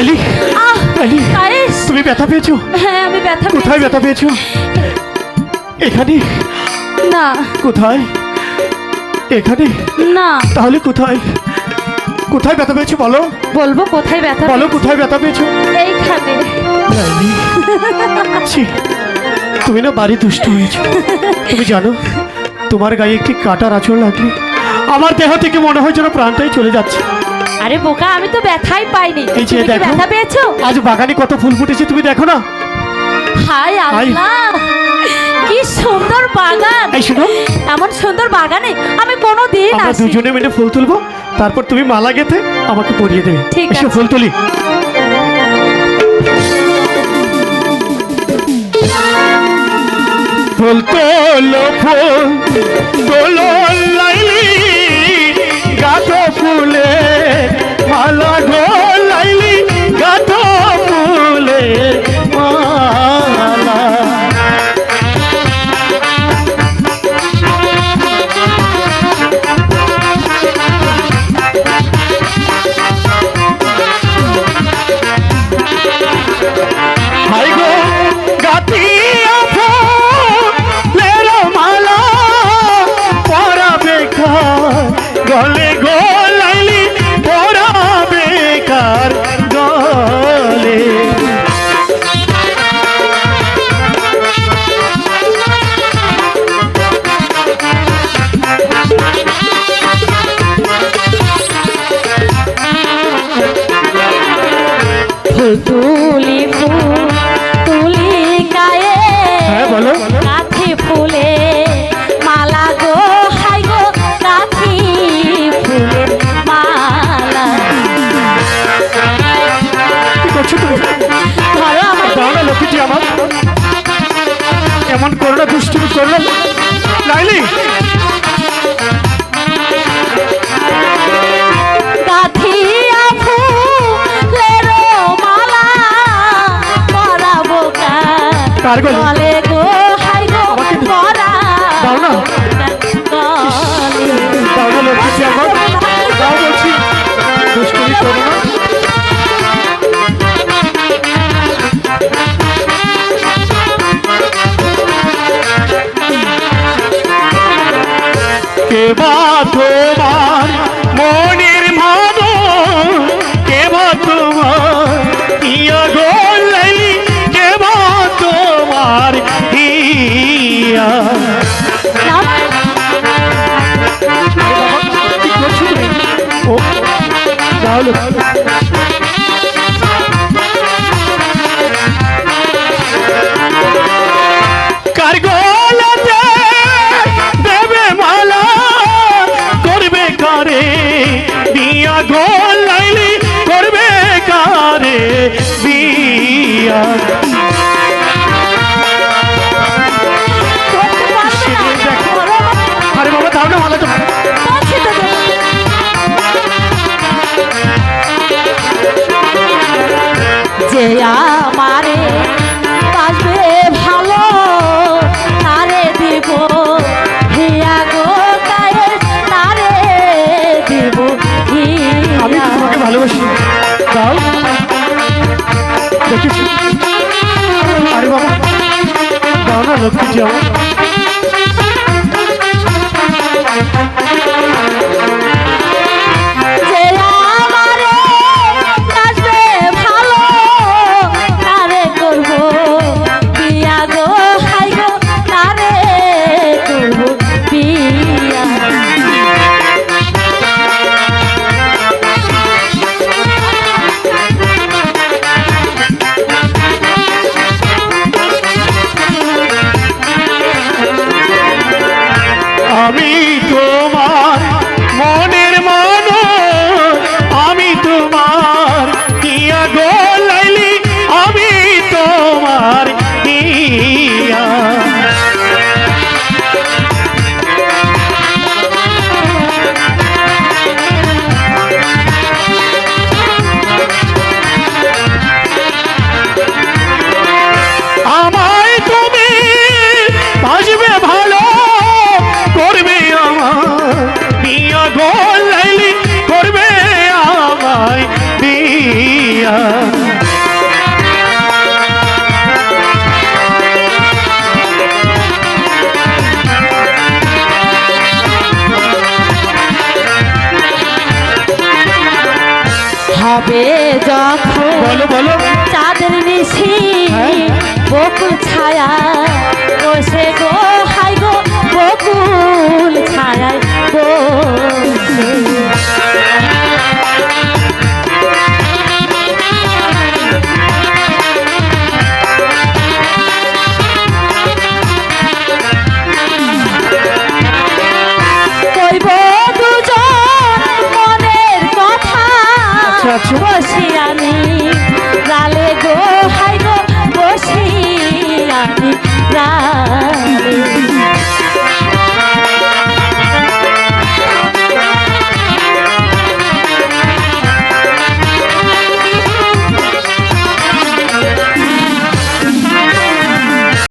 লাইলি কায়েস তুমি ব্যথা পেয়েছ? হ্যাঁ আমি ব্যথা কোথায় ব্যথা পেয়েছ? এখানে। না। কোথায়? এখানে। না। তাহলে কোথায়? কোথায় ব্যথা পেয়েছ বলো? বলব কোথায় ব্যথা বলো কোথায় ব্যথা পেয়েছ? এইখানে। তুমি না বাড়ি দুষ্ট হয়েছো। তুমি জানো তোমার গায়ে একটি কাটার আঁচড় লাগলে আমার দেহ থেকে মনে হয় যেন প্রাণটাই চলে যাচ্ছে। আরে বোকা আমি তো ব্যথাই পাইনি। এই যে তুমি কি দেখো। ব্যথা পেয়েছ? আজ বাগানে কত ফুল ফুটেছে তুমি দেখো না। হাই। আল্লাহ কি সুন্দর বাগান। এই শোনো। এমন সুন্দর বাগানে আমি কোনো দিন আমরা আসি দুজনে মিলে ফুল তুলবো তারপর তুমি মালা গেথে আমাকে পরিয়ে দেবে। ঠিক এসো আছে। ফুল তুলি। ফুল তোলো ফুল তোলো তুলি তুলি গায়ে। হ্যাঁ বলো। কাঠি ফুলে মালা গো হাই গো কাঠি ফুলে মালা। ধরো আমার লক্ষ্মীটি আমার। এমন করোনা দুষ্টুমি করল? লাইলি! কার গলে? গলে গো হাই গো পরা দাও না। দাও না লক্ষ্মীটি আমার? দাও বলছি। দুষ্টুমি করো না কে তোমার মনের ভাব কে তোমার? ইয়া গোলাই কি ও তাহলে দাও না হবে যখন বলো বলো চাঁদের নিশি হ্যাঁ? বকুল ছায়া বসে গো হাই গো বকুল ছায়া বসে বসি আমি